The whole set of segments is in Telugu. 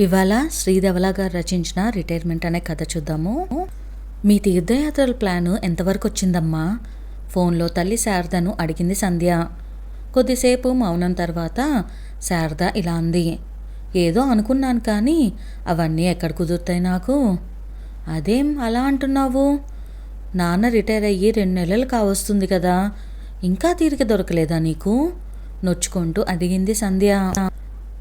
ఇవాళ శ్రీధవల గారు రచించిన రిటైర్మెంట్ అనే కథ చూద్దాము. మీ తీర్థయాత్రల ప్లాను ఎంతవరకు వచ్చిందమ్మా? ఫోన్లో తల్లి శారదను అడిగింది సంధ్య. కొద్దిసేపు మౌనం తర్వాత శారద ఇలా అంది. ఏదో అనుకున్నాను కానీ అవన్నీ ఎక్కడ కుదురుతాయి నాకు? అదేం అలా అంటున్నావు? నాన్న రిటైర్ అయ్యి రెండు నెలలు కావస్తుంది కదా. ఇంకా తీరిక దొరకలేదా నీకు? నొచ్చుకుంటూ అడిగింది సంధ్య.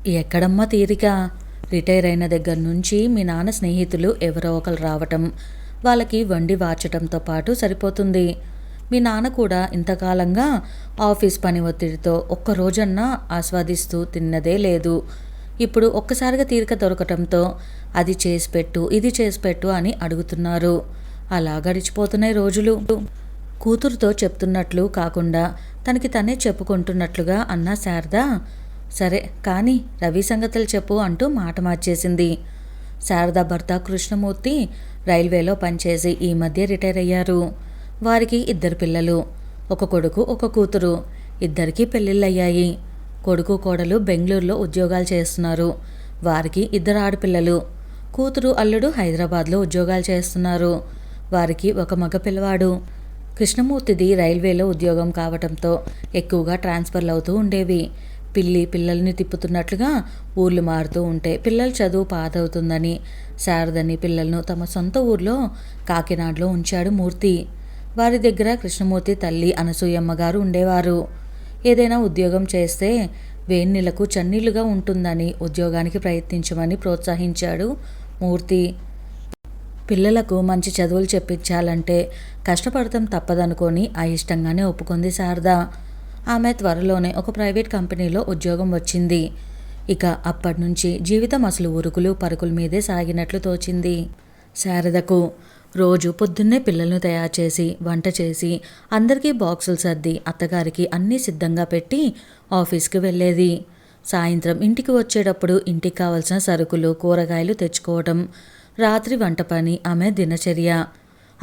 ఎక్కడమ్మా తీరిక? రిటైర్ అయిన దగ్గర నుంచి మీ నాన్న స్నేహితులు ఎవరో ఒకరు రావటం వాళ్ళకి వండి వార్చటంతో పాటు సరిపోతుంది. మీ నాన్న కూడా ఇంతకాలంగా ఆఫీస్ పని ఒత్తిడితో ఒక్క రోజన్నా ఆస్వాదిస్తూ తిన్నదే లేదు. ఇప్పుడు ఒక్కసారిగా తీరిక దొరకటంతో అది చేసి పెట్టు ఇది చేసి పెట్టు అని అడుగుతున్నారు. అలా గడిచిపోతున్నాయి రోజులు. కూతురుతో చెప్తున్నట్లు కాకుండా తనకి తనే చెప్పుకుంటున్నట్లుగా అన్న శారద సరే కానీ రవి సంగతులు చెప్పు అంటూ మాట మార్చేసింది. శారద భర్త కృష్ణమూర్తి రైల్వేలో పనిచేసి ఈ మధ్య రిటైర్ అయ్యారు. వారికి ఇద్దరు పిల్లలు ఒక కొడుకు ఒక కూతురు. ఇద్దరికీ పెళ్ళిళ్ళయ్యాయి. కొడుకు కోడలు బెంగళూరులో ఉద్యోగాలు చేస్తున్నారు. వారికి ఇద్దరు ఆడపిల్లలు. కూతురు అల్లుడు హైదరాబాద్లో ఉద్యోగాలు చేస్తున్నారు. వారికి ఒక మగ పిల్లవాడు. కృష్ణమూర్తిది రైల్వేలో ఉద్యోగం కావటంతో ఎక్కువగా ట్రాన్స్ఫర్లు అవుతూ ఉండేవి. పిల్లి పిల్లల్ని తిప్పుతున్నట్లుగా ఊర్లు మారుతూ ఉంటే పిల్లల చదువు పాతవుతుందని శారదని పిల్లలను తమ సొంత ఊర్లో కాకినాడలో ఉంచాడు మూర్తి. వారి దగ్గర కృష్ణమూర్తి తల్లి అనసూయమ్మ గారు ఉండేవారు. ఏదైనా ఉద్యోగం చేస్తే వేన్నీళ్ళకు చన్నీళ్ళుగా ఉంటుందని ఉద్యోగానికి ప్రయత్నించమని ప్రోత్సహించాడు మూర్తి. పిల్లలకు మంచి చదువులు చెప్పించాలంటే కష్టపడటం తప్పదనుకొని అయిష్టంగానే ఒప్పుకుంది శారద. ఆమె త్వరలోనే ఒక ప్రైవేట్ కంపెనీలో ఉద్యోగం వచ్చింది. ఇక అప్పటి నుంచి జీవితం అసలు ఉరుకులు పరుకుల మీదే సాగినట్లు తోచింది. శారదకు రోజు పొద్దున్నే పిల్లలను తయారు చేసి వంట చేసి అందరికీ బాక్సులు సర్ది అత్తగారికి అన్నీ సిద్ధంగా పెట్టి ఆఫీస్కి వెళ్ళేది. సాయంత్రం ఇంటికి వచ్చేటప్పుడు ఇంటికి కావలసిన సరుకులు కూరగాయలు తెచ్చుకోవడం రాత్రి వంట పని ఆమె దినచర్య.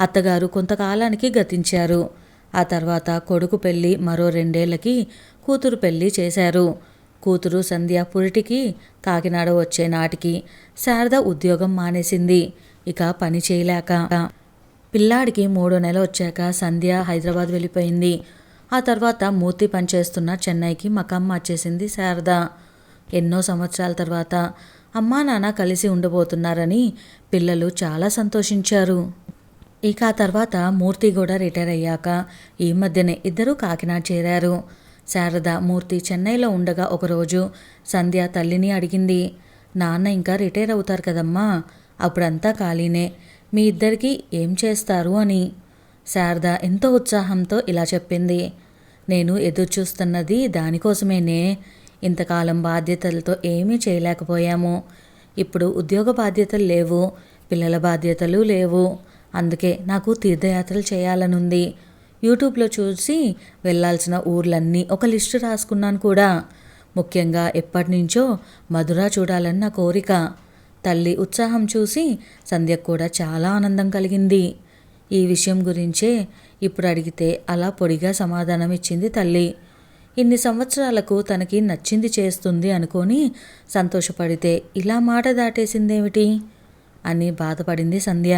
అత్తగారు కొంతకాలానికి గతించారు. ఆ తర్వాత కొడుకు పెళ్ళి మరో రెండేళ్ళకి కూతురు పెళ్ళి చేశారు. కూతురు సంధ్య పురిటికి కాకినాడ వచ్చే నాటికి శారద ఉద్యోగం మానేసింది. ఇక పని చేయలేక పిల్లాడికి మూడో నెల వచ్చాక సంధ్య హైదరాబాద్ వెళ్ళిపోయింది. ఆ తర్వాత మూర్తి పనిచేస్తున్న చెన్నైకి మకం మార్చేసింది శారద. ఎన్నో సంవత్సరాల తర్వాత అమ్మా నాన్న కలిసి ఉండబోతున్నారని పిల్లలు చాలా సంతోషించారు. ఇక ఆ తర్వాత మూర్తి కూడా రిటైర్ అయ్యాక ఈ మధ్యనే ఇద్దరూ కాకినాడ చేరారు. శారద మూర్తి చెన్నైలో ఉండగా ఒకరోజు సంధ్య తల్లిని అడిగింది నాన్న ఇంకా రిటైర్ అవుతారు కదమ్మా అప్పుడంతా ఖాళీనే మీ ఇద్దరికి ఏం చేస్తారు అని? శారద ఎంతో ఉత్సాహంతో ఇలా చెప్పింది నేను ఎదురు చూస్తున్నది దానికోసమేనే ఇంతకాలం బాధ్యతలతో ఏమీ చేయలేకపోయాము. ఇప్పుడు ఉద్యోగ బాధ్యతలు లేవు పిల్లల బాధ్యతలు లేవు. అందుకే నాకు తీర్థయాత్రలు చేయాలనుంది. యూట్యూబ్లో చూసి వెళ్ళాల్సిన ఊర్లన్నీ ఒక లిస్టు రాసుకున్నాను కూడా. ముఖ్యంగా ఎప్పటి నుంచో మధుర చూడాలని నా కోరిక. తల్లి ఉత్సాహం చూసి సంధ్యకు కూడా చాలా ఆనందం కలిగింది. ఈ విషయం గురించే ఇప్పుడు అడిగితే అలా పొడిగా సమాధానం ఇచ్చింది తల్లి. ఇన్ని సంవత్సరాలకు తనకి నచ్చింది చేస్తుంది అనుకొని సంతోషపడితే ఇలా మాట దాటేసిందేమిటి? అని బాధపడింది సంధ్య.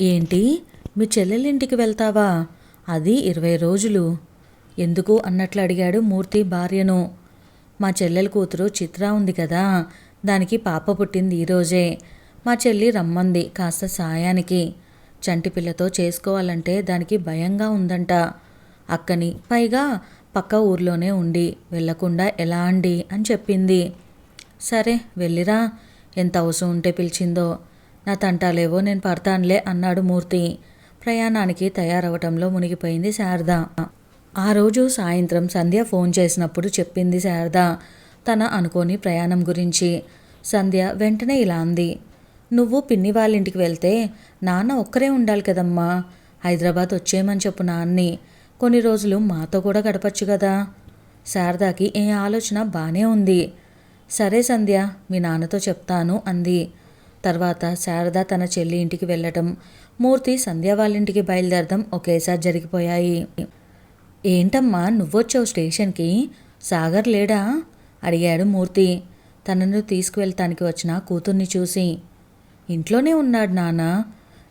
ఏంటి? మీ చెల్లెలింటికి వెళ్తావా? అది ఇరవై రోజులు. ఎందుకు అన్నట్లు అడిగాడు మూర్తి భార్యను. మా చెల్లెల కూతురు చిత్ర ఉంది కదా దానికి పాప పుట్టింది ఈరోజే మా చెల్లి రమ్మంది కాస్త సాయానికి. చంటి పిల్లతో చేసుకోవాలంటే దానికి భయంగా ఉందంట. అక్కని పైగా పక్క ఊర్లోనే ఉండి వెళ్ళకుండా ఎలా అండి? అని చెప్పింది. సరే వెళ్ళిరా. ఎంత అవసరం ఉంటే పిలిచిందో. నా తంటాలేవో నేను పడతానులే అన్నాడు మూర్తి. ప్రయాణానికి తయారవటంలో మునిగిపోయింది శారద. ఆ రోజు సాయంత్రం సంధ్య ఫోన్ చేసినప్పుడు చెప్పింది శారద. తన అనుకోని ప్రయాణం గురించి. సంధ్య వెంటనే ఇలా అంది. నువ్వు పిన్ని వాళ్ళ ఇంటికి వెళ్తే నాన్న ఒక్కరే ఉండాలి కదమ్మా. హైదరాబాద్ వచ్చేయమని చెప్పు నాన్ని. కొన్ని రోజులు మాతో కూడా గడపచ్చు కదా శారదాకి ఏ ఆలోచన బాగానే ఉంది. సరే సంధ్య మీ నాన్నతో చెప్తాను అంది. తర్వాత శారద తన చెల్లి ఇంటికి వెళ్ళటం మూర్తి సంధ్య వాళ్ళ ఇంటికి బయలుదేరడం ఒకేసారి జరిగిపోయాయి. ఏంటమ్మా నువ్వొచ్చావు స్టేషన్కి? సాగర్ లేడా? అడిగాడు మూర్తి. తనను తీసుకువెళ్తానికి వచ్చిన కూతుర్ని చూసి. ఇంట్లోనే ఉన్నాడు నాన్న.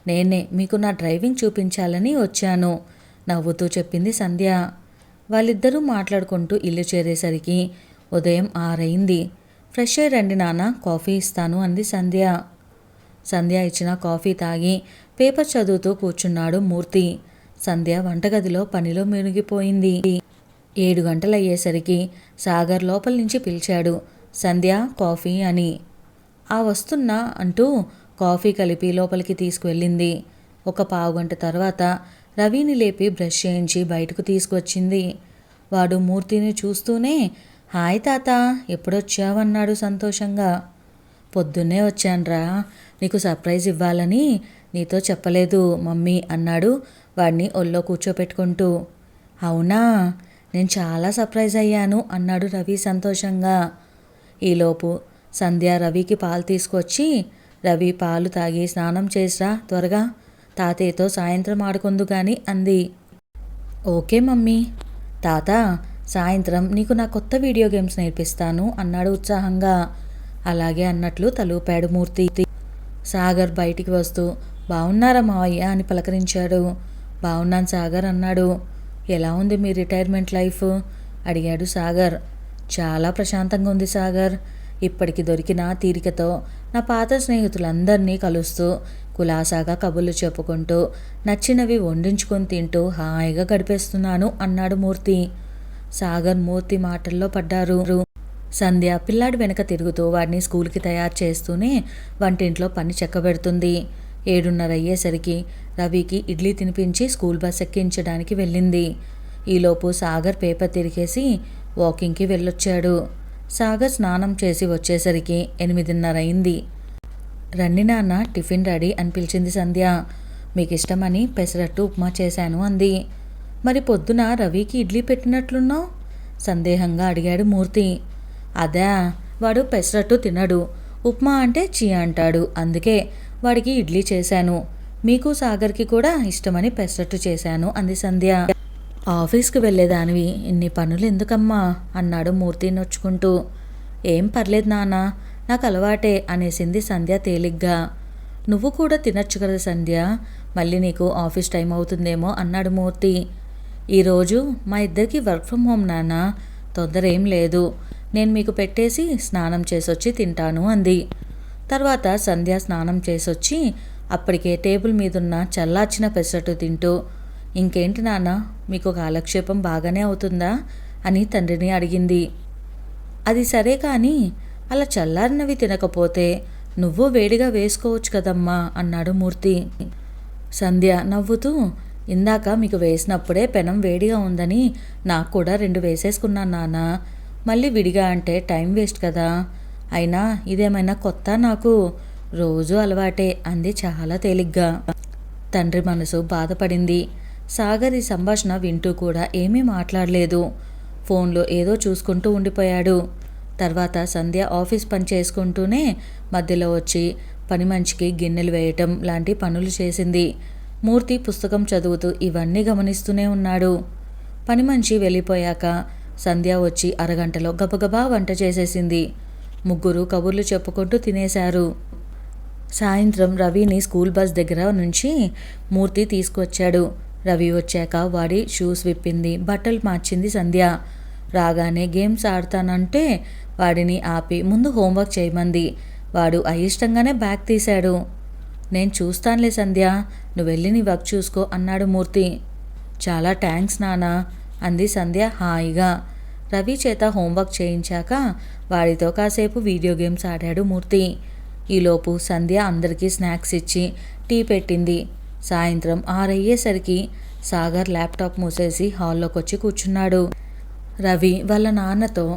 నేనే మీకు నా డ్రైవింగ్ చూపించాలని వచ్చాను నవ్వుతూ చెప్పింది సంధ్య. వాళ్ళిద్దరూ మాట్లాడుకుంటూ ఇల్లు చేరేసరికి ఉదయం ఆరైంది. ఫ్రెష్ అయ్యి రండి నాన్న కాఫీ ఇస్తాను అంది సంధ్య. సంధ్య ఇచ్చిన కాఫీ తాగి పేపర్ చదువుతూ కూర్చున్నాడు మూర్తి. సంధ్య వంటగదిలో పనిలో మునిగిపోయింది. ఏడు గంటలయ్యేసరికి సాగర్ లోపల నుంచి పిలిచాడు సంధ్య కాఫీ అని. ఆ వస్తున్నా అంటూ కాఫీ కలిపి లోపలికి తీసుకువెళ్ళింది. ఒక పావుగంట తర్వాత రవిని లేపి బ్రష్ చేయించి బయటకు తీసుకొచ్చింది వాడు మూర్తిని చూస్తూనే హాయ్ తాత ఎప్పుడొచ్చావన్నాడు సంతోషంగా. పొద్దున్నే వచ్చానరా. నీకు సర్ప్రైజ్ ఇవ్వాలని నీతో చెప్పలేదు మమ్మీ అన్నాడు వాడిని ఒళ్ళో కూర్చోపెట్టుకుంటూ. అవునా? నేను చాలా సర్ప్రైజ్ అయ్యాను అన్నాడు రవి సంతోషంగా. ఈలోపు సంధ్య రవికి పాలు తీసుకొచ్చి రవి పాలు తాగి స్నానం చేసిరా త్వరగా. తాతయ్యతో సాయంత్రం ఆడుకుందు గాని అంది. Okay mummy. తాత సాయంత్రం నీకు నా కొత్త వీడియో గేమ్స్ నేర్పిస్తాను అన్నాడు ఉత్సాహంగా. అలాగే అన్నట్లు తలూపాడు మూర్తి. సాగర్ బయటికి వస్తూ బాగున్నారా మావయ్య? అని పలకరించాడు. బాగున్నాను సాగర్ అన్నాడు. ఎలా ఉంది మీ రిటైర్మెంట్ లైఫ్? అడిగాడు సాగర్. చాలా ప్రశాంతంగా ఉంది సాగర్. ఇప్పటికి దొరికిన తీరికతో నా పాత స్నేహితులందరినీ కలుస్తూ కులాసాగా కబుర్లు చెప్పుకుంటూ నచ్చినవి వండించుకొని తింటూ హాయిగా గడిపేస్తున్నాను అన్నాడు మూర్తి. సాగర్ మూర్తి మాటల్లో పడ్డారు. సంధ్య పిల్లాడి వెనక తిరుగుతూ వాడిని స్కూల్కి తయారు చేస్తూనే వంటింట్లో పని చెక్కబెడుతుంది. ఏడున్నర అయ్యేసరికి రవికి ఇడ్లీ తినిపించి స్కూల్ బస్ ఎక్కించడానికి వెళ్ళింది. ఈలోపు సాగర్ పేపర్ తిరిగేసి వాకింగ్కి వెళ్ళొచ్చాడు. సాగర్ స్నానం చేసి వచ్చేసరికి ఎనిమిదిన్నర అయింది. రండి నాన్న టిఫిన్ రెడీ అని పిలిచింది సంధ్య. మీకు ఇష్టమని పెసరట్టు ఉప్మా చేశాను అంది. మరి పొద్దున రవికి ఇడ్లీ పెట్టినట్లున్నావు? సందేహంగా అడిగాడు మూర్తి. అదా వాడు పెసరట్టు తినడు. ఉప్మా అంటే చీ అంటాడు. అందుకే వాడికి ఇడ్లీ చేశాను. మీకు సాగర్కి కూడా ఇష్టమని పెసరట్టు చేశాను అంది సంధ్య. ఆఫీస్కి వెళ్ళేదానివి. ఇన్ని పనులు ఎందుకమ్మా అన్నాడు మూర్తి నొచ్చుకుంటూ. ఏం పర్లేదు నాన్న నాకు అలవాటే అనేసింది సంధ్య తేలిగ్గా. నువ్వు కూడా తినచ్చు కదా సంధ్య? మళ్ళీ నీకు ఆఫీస్ టైం అవుతుందేమో అన్నాడు మూర్తి. ఈరోజు మా ఇద్దరికి వర్క్ ఫ్రమ్ హోమ్ నాన్న తొందర ఏం లేదు. నేను మీకు పెట్టేసి స్నానం చేసొచ్చి తింటాను అంది. తర్వాత సంధ్య స్నానం చేసొచ్చి అప్పటికే టేబుల్ మీదున్న చల్లార్చిన పెసరట్టు తింటూ ఇంకేంటి నాన్న మీకు కాలక్షేపం బాగానే అవుతుందా? అని తండ్రిని అడిగింది. అది సరే కానీ అలా చల్లారినవి తినకపోతే నువ్వు వేడిగా వేసుకోవచ్చు కదమ్మా అన్నాడు మూర్తి. సంధ్య నవ్వుతూ ఇందాక మీకు వేసినప్పుడే పెనం వేడిగా ఉందని నాకు కూడా రెండు వేసేసుకున్నాను నాన్న మళ్ళీ విడిగా అంటే టైం వేస్ట్ కదా. అయినా ఇదేమైనా కొత్త? నాకు రోజు అలవాటే అంది చాలా తేలిగ్గా. తండ్రి మనసు బాధపడింది. సాగర్ ఈ సంభాషణ వింటూ కూడా ఏమీ మాట్లాడలేదు. ఫోన్లో ఏదో చూసుకుంటూ ఉండిపోయాడు. తర్వాత సంధ్య ఆఫీస్ పని చేసుకుంటూనే మధ్యలో వచ్చి పని మంచికి గిన్నెలు వేయటం లాంటి పనులు చేసింది. మూర్తి పుస్తకం చదువుతూ ఇవన్నీ గమనిస్తూనే ఉన్నాడు. పని మనిషి వెళ్ళిపోయాక సంధ్య వచ్చి అరగంటలో గబగబా వంట చేసేసింది. ముగ్గురు కబుర్లు చెప్పుకుంటూ తినేశారు. సాయంత్రం రవిని స్కూల్ బస్ దగ్గర నుంచి మూర్తి తీసుకొచ్చాడు. రవి వచ్చాక వాడి షూస్ విప్పింది బట్టలు మార్చింది సంధ్య. రాగానే గేమ్స్ ఆడతానంటే వాడిని ఆపి ముందు హోంవర్క్ చేయమంది. వాడు అయిష్టంగానే బ్యాగ్ తీశాడు. నేను చూస్తానులే సంధ్య నువ్వు వెళ్ళి నీ వర్క్ చూసుకో అన్నాడు మూర్తి. చాలా థ్యాంక్స్ నానా అంది సంధ్య హాయిగా. రవి చేత హోంవర్క్ చేయించాక వాడితో కాసేపు వీడియో గేమ్స్ ఆడాడు మూర్తి. ఈలోపు సంధ్య అందరికీ స్నాక్స్ ఇచ్చి టీ పెట్టింది. సాయంత్రం ఆరయ్యేసరికి సాగర్ ల్యాప్టాప్ మూసేసి హాల్లోకి వచ్చి కూర్చున్నాడు. రవి వాళ్ళ నాన్నతో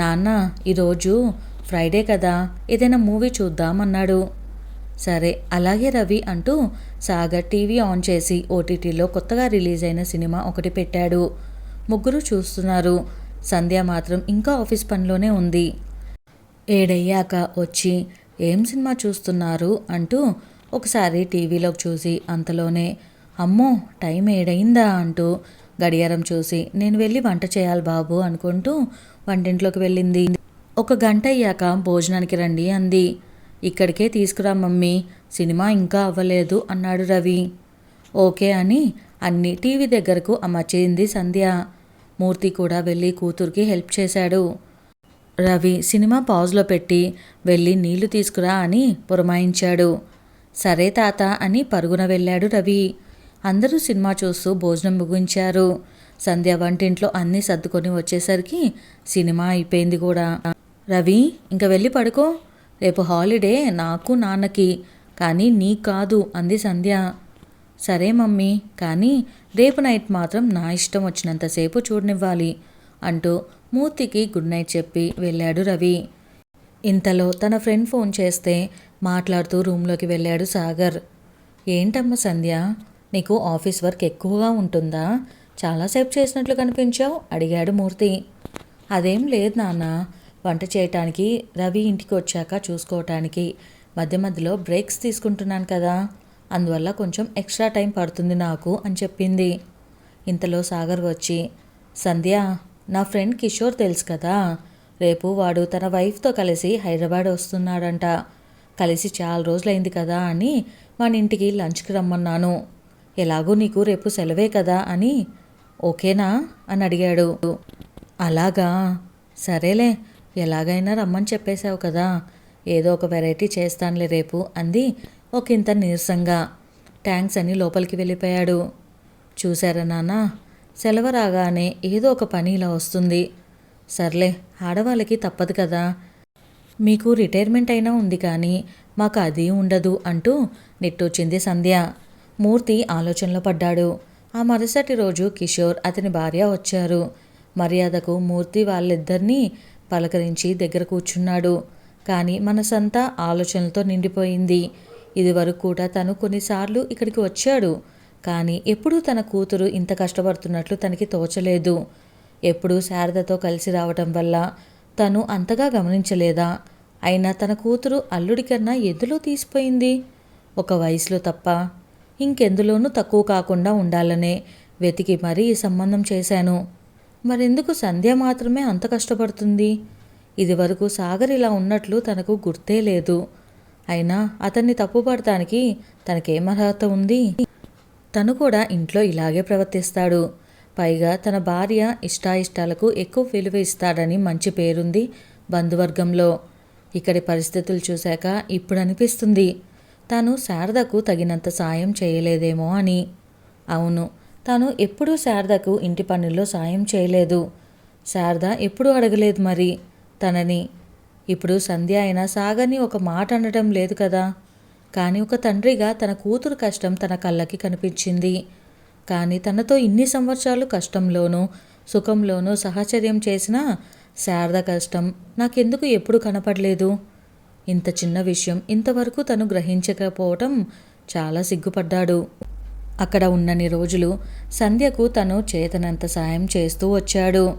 నాన్న ఈరోజు ఫ్రైడే కదా ఏదైనా మూవీ చూద్దామన్నాడు. సరే అలాగే రవి అంటూ సాగర్ టీవీ ఆన్ చేసి ఓటీటీలో కొత్తగా రిలీజ్ అయిన సినిమా ఒకటి పెట్టాడు. ముగ్గురు చూస్తున్నారు. సంధ్య మాత్రం ఇంకా ఆఫీస్ పనిలోనే ఉంది. ఏడయ్యాక వచ్చి ఏం సినిమా చూస్తున్నారు? అంటూ ఒకసారి టీవీలోకి చూసి అంతలోనే అమ్మో టైం ఏడైందా? అంటూ గడియారం చూసి నేను వెళ్ళి వంట చేయాలి బాబు అనుకుంటూ వంటింట్లోకి వెళ్ళింది. ఒక గంట అయ్యాక భోజనానికి రండి అంది. ఇక్కడికే తీసుకురా మమ్మీ సినిమా ఇంకా అవ్వలేదు అన్నాడు రవి. ఓకే అని అన్ని టీవీ దగ్గరకు అమర్చింది సంధ్య. మూర్తి కూడా వెళ్ళి కూతురికి హెల్ప్ చేశాడు. రవి సినిమా పాజ్లో పెట్టి వెళ్ళి నీళ్ళు తీసుకురా అని పురమాయించాడు. సరే తాత అని పరుగున వెళ్ళాడు రవి. అందరూ సినిమా చూస్తూ భోజనం ముగించారు. సంధ్య వంటింట్లో అన్నీ సర్దుకొని వచ్చేసరికి సినిమా అయిపోయింది కూడా. రవి ఇంకా వెళ్ళి పడుకో. రేపు హాలిడే నాకు నాన్నకి. కానీ నీకు కాదు అంది సంధ్య. సరే మమ్మీ. కానీ రేపు నైట్ మాత్రం నా ఇష్టం వచ్చినంతసేపు చూడనివ్వాలి అంటూ మూర్తికి గుడ్ నైట్ చెప్పి వెళ్ళాడు రవి. ఇంతలో తన ఫ్రెండ్ ఫోన్ చేస్తే మాట్లాడుతూ రూమ్లోకి వెళ్ళాడు సాగర్. ఏంటమ్మా సంధ్య నీకు ఆఫీస్ వర్క్ ఎక్కువగా ఉంటుందా? చాలాసేపు చేసినట్లు కనిపించావు? అడిగాడు మూర్తి. అదేం లేదు నాన్న వంట చేయటానికి రవి ఇంటికి వచ్చాక చూసుకోవటానికి మధ్య మధ్యలో బ్రేక్స్ తీసుకుంటున్నాను కదా. అందువల్ల కొంచెం ఎక్స్ట్రా టైం పడుతుంది నాకు అని చెప్పింది. ఇంతలో సాగర్ వచ్చి సంధ్య నా ఫ్రెండ్ కిషోర్ తెలుసు కదా రేపు వాడు తన వైఫ్తో కలిసి హైదరాబాద్ వస్తున్నాడంట. కలిసి చాలా రోజులైంది కదా అని మన ఇంటికి లంచ్కి రమ్మన్నాను. ఎలాగో నీకు రేపు సెలవే కదా అని ఓకేనా అని అడిగాడు. అలాగా? సరేలే ఎలాగైనా రమ్మని చెప్పేశావు కదా ఏదో ఒక వెరైటీ చేస్తానులే రేపు అంది ఒకంత నీరసంగా. ట్యాంక్స్ అని లోపలికి వెళ్ళిపోయాడు. చూశారా నాన్న? సెలవు రాగానే ఏదో ఒక పని ఇలా వస్తుంది. సర్లే ఆడవాళ్ళకి తప్పదు కదా. మీకు రిటైర్మెంట్ అయినా ఉంది కానీ మాకు అది ఉండదు అంటూ నెట్టొచ్చింది సంధ్య. మూర్తి ఆలోచనలో పడ్డాడు. ఆ మరుసటి రోజు కిషోర్ అతని భార్య వచ్చారు. మర్యాదకు మూర్తి వాళ్ళిద్దరినీ పలకరించి దగ్గర కూర్చున్నాడు. కానీ మనసంతా ఆలోచనలతో నిండిపోయింది. ఇదివరకు కూడా తను కొన్నిసార్లు ఇక్కడికి వచ్చాడు. కానీ ఎప్పుడూ తన కూతురు ఇంత కష్టపడుతున్నట్లు తనకి తోచలేదు. ఎప్పుడూ శారదతో కలిసి రావటం వల్ల తను అంతగా గమనించలేదా? అయినా తన కూతురు అల్లుడి కన్నా ఎందులో తీసిపోయింది? ఒక వయసులో తప్ప. ఇంకెందులోనూ తక్కువ కాకుండా ఉండాలనే వెతికి మరీ ఈ సంబంధం చేశాను. మరెందుకు సంధ్య మాత్రమే అంత కష్టపడుతుంది? ఇదివరకు సాగర్ ఇలా ఉన్నట్లు తనకు గుర్తే లేదు. అయినా అతన్ని తప్పుపడటానికి తనకేం అర్హత ఉంది? తను కూడా ఇంట్లో ఇలాగే ప్రవర్తిస్తాడు. పైగా తన భార్య ఇష్టాయిష్టాలకు ఎక్కువ విలువ ఇస్తాడని మంచి పేరుంది బంధువర్గంలో. ఇక్కడి పరిస్థితులు చూశాక ఇప్పుడు అనిపిస్తుంది తాను శారదకు తగినంత సాయం చేయలేదేమో అని. అవును తాను ఎప్పుడూ శారదకు ఇంటి పనుల్లో సాయం చేయలేదు. శారద ఎప్పుడూ అడగలేదు మరి తనని. ఇప్పుడు సంధ్య అయినా సాగర్ని ఒక మాట అనడం లేదు కదా. కానీ ఒక తండ్రిగా తన కూతురు కష్టం తన కళ్ళకి కనిపించింది. కానీ తనతో ఇన్ని సంవత్సరాలు కష్టంలోనూ సుఖంలోనూ సహచర్యం చేసిన శారద కష్టం నాకెందుకు ఎప్పుడు కనపడలేదు. ఇంత చిన్న విషయం ఇంతవరకు తను గ్రహించకపోవటం చాలా సిగ్గుపడ్డాడు. అక్కడ ఉన్నన్ని రోజులు సంధ్యకు తను చేతనంత సాయం చేస్తూ వచ్చాడు.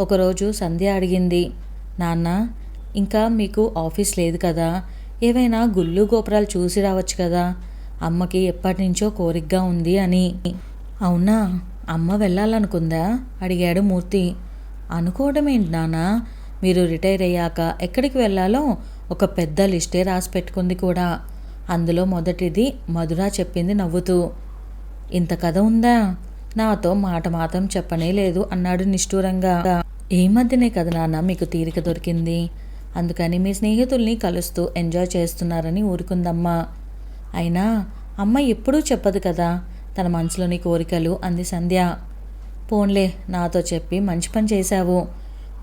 ఒకరోజు సంధ్య అడిగింది నాన్న ఇంకా మీకు ఆఫీస్ లేదు కదా. ఏవైనా గుళ్ళు గోపురాలు చూసి రావచ్చు కదా. అమ్మకి ఎప్పటి నుంచో కోరికగా ఉంది అని. అవునా? అమ్మ వెళ్ళాలనుకుందా? అడిగాడు మూర్తి. అనుకోవడం ఏంటి నాన్న? మీరు రిటైర్ అయ్యాక ఎక్కడికి వెళ్ళాలో ఒక పెద్ద లిస్టే రాసి పెట్టుకుంది కూడా. అందులో మొదటిది మధుర చెప్పింది నవ్వుతూ. ఇంత కథ ఉందా? నాతో మాట మాత్రం చెప్పనే లేదు అన్నాడు నిష్ఠూరంగా. ఈ మధ్యనే కదా నాన్న మీకు తీరిక దొరికింది. అందుకని మీ స్నేహితుల్ని కలుస్తూ ఎంజాయ్ చేస్తున్నారని ఊరుకుందమ్మా. అయినా అమ్మ ఎప్పుడూ చెప్పదు కదా తన మనసులోని కోరికలు అంది సంధ్య. పోన్లే నాతో చెప్పి మంచి పని చేశావు.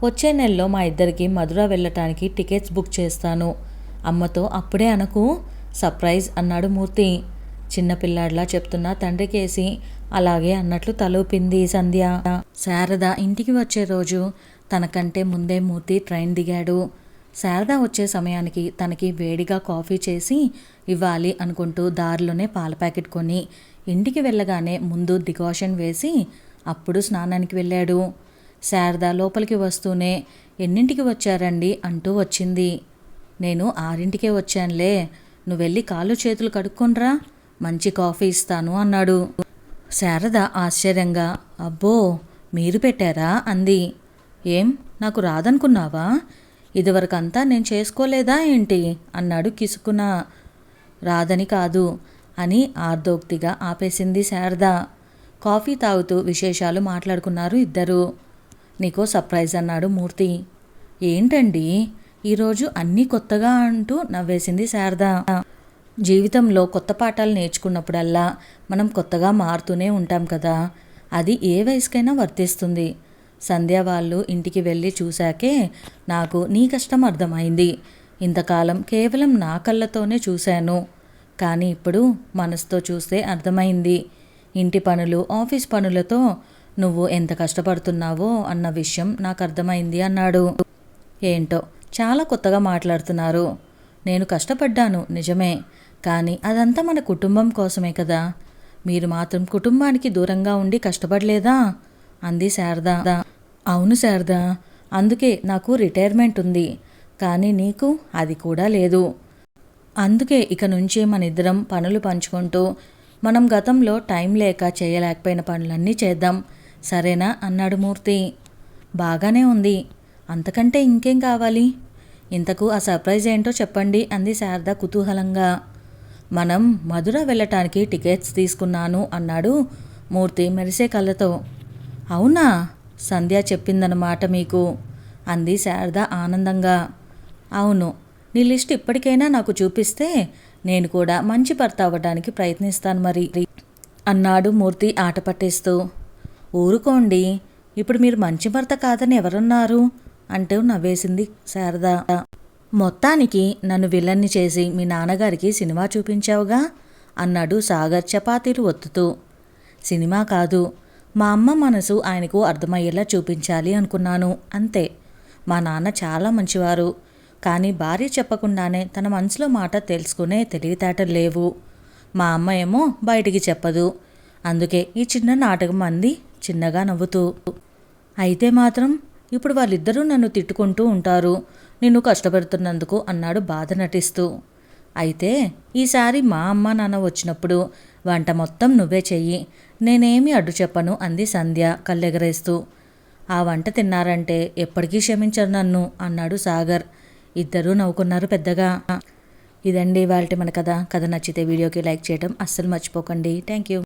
వచ్చే నెలలో మా ఇద్దరికి మధుర వెళ్ళటానికి టికెట్స్ బుక్ చేస్తాను. అమ్మతో అప్పుడే అనకు సర్ప్రైజ్ అన్నాడు మూర్తి. చిన్నపిల్లాడిలా చెప్తున్న తండ్రికేసి అలాగే అన్నట్లు తలూపింది సంధ్య. శారద ఇంటికి వచ్చే రోజు తనకంటే ముందే మూర్తి ట్రైన్ దిగాడు. శారద వచ్చే సమయానికి తనకి వేడిగా కాఫీ చేసి ఇవ్వాలి అనుకుంటూ దారిలోనే పాల ప్యాకెట్ కొని ఇంటికి వెళ్ళగానే ముందు డికాషన్ వేసి అప్పుడు స్నానానికి వెళ్ళాడు. శారద లోపలికి వస్తూనే ఎన్నింటికి వచ్చారండి? అంటూ వచ్చింది. నేను ఆరింటికే వచ్చానులే. నువ్వు వెళ్ళి కాళ్ళు చేతులు కడుక్కొనరా. మంచి కాఫీ ఇస్తాను అన్నాడు. శారద ఆశ్చర్యంగా అబ్బో మీరు పెట్టారా? అంది. ఏం? నాకు రాదనుకున్నావా? ఇదివరకు అంతా నేను చేసుకోలేదా ఏంటి? అన్నాడు కిసుకున. రాదని కాదు అని ఆర్దోక్తిగా ఆపేసింది శారద. కాఫీ తాగుతూ విశేషాలు మాట్లాడుకున్నారు ఇద్దరు. నీకో సర్ప్రైజ్ అన్నాడు మూర్తి. ఏంటండి? ఈరోజు అన్నీ కొత్తగా అంటూ నవ్వేసింది శారద. జీవితంలో కొత్త పాఠాలు నేర్చుకున్నప్పుడల్లా మనం కొత్తగా మారుతూనే ఉంటాం కదా. అది ఏ వయసుకైనా వర్తిస్తుంది. సంధ్య వాళ్ళు ఇంటికి వెళ్ళి చూశాకే నాకు నీ కష్టం అర్థమైంది. ఇంతకాలం కేవలం నా కళ్ళతోనే చూశాను. కానీ ఇప్పుడు మనసుతో చూస్తే అర్థమైంది. ఇంటి పనులు ఆఫీస్ పనులతో నువ్వు ఎంత కష్టపడుతున్నావో అన్న విషయం నాకు అర్థమైంది అన్నాడు. ఏంటో చాలా కొత్తగా మాట్లాడుతున్నారు. నేను కష్టపడ్డాను నిజమే. కానీ అదంతా మన కుటుంబం కోసమే కదా. మీరు మాత్రం కుటుంబానికి దూరంగా ఉండి కష్టపడలేదా? అంది శారదా. అవును శారదా అందుకే నాకు రిటైర్మెంట్ ఉంది. కానీ నీకు అది కూడా లేదు. అందుకే ఇక నుంచి మన ఇద్దరం పనులు పంచుకుంటూ మనం గతంలో టైం లేక చేయలేకపోయిన పనులన్నీ చేద్దాం. సరేనా? అన్నాడు మూర్తి. బాగానే ఉంది. అంతకంటే ఇంకేం కావాలి? ఇంతకు ఆ సర్ప్రైజ్ ఏంటో చెప్పండి అంది శారద కుతూహలంగా. మనం మధుర వెళ్ళటానికి టికెట్స్ తీసుకున్నాను అన్నాడు మూర్తి మెరిసే కళ్ళతో. అవునా? సంధ్య చెప్పిందన్నమాట మీకు? అంది శారద ఆనందంగా. అవును నీ లిస్ట్ ఇప్పటికైనా నాకు చూపిస్తే నేను కూడా మంచి భర్త అవ్వడానికి ప్రయత్నిస్తాను మరి అన్నాడు మూర్తి ఆట పట్టేస్తూ. ఊరుకోండి ఇప్పుడు మీరు మంచి భర్త కాదని ఎవరున్నారు? అంటూ నవ్వేసింది శారద. మొత్తానికి నన్ను విలన్ని చేసి మీ నాన్నగారికి సినిమా చూపించావుగా? అన్నాడు సాగర్ చపాతీలు ఒత్తుతూ. సినిమా కాదు మా అమ్మ మనసు ఆయనకు అర్థమయ్యేలా చూపించాలి అనుకున్నాను. అంతే. మా నాన్న చాలా మంచివారు. కానీ భార్య చెప్పకుండానే తన మనసులో మాట తెలుసుకునే తెలివితేటలు లేవు. మా అమ్మ ఏమో బయటికి చెప్పదు. అందుకే ఈ చిన్న నాటకం అంది చిన్నగా నవ్వుతూ. అయితే మాత్రం ఇప్పుడు వాళ్ళిద్దరూ నన్ను తిట్టుకుంటూ ఉంటారు. నిన్ను కష్టపెడుతున్నందుకు అన్నాడు బాధ నటిస్తూ. అయితే ఈసారి మా అమ్మ నాన్న వచ్చినప్పుడు వంట మొత్తం నువ్వే చెయ్యి. నేనేమి అడ్డు చెప్పను అంది సంధ్య కళ్ళెగరేస్తూ. ఆ వంట తిన్నారంటే ఎప్పటికీ క్షమించరు నన్ను అన్నాడు సాగర్. ఇద్దరూ నవ్వుకున్నారు పెద్దగా. ఇదండి వాళ్ళ మన కథ. కథ నచ్చితే వీడియోకి లైక్ చేయడం అస్సలు మర్చిపోకండి. Thank you.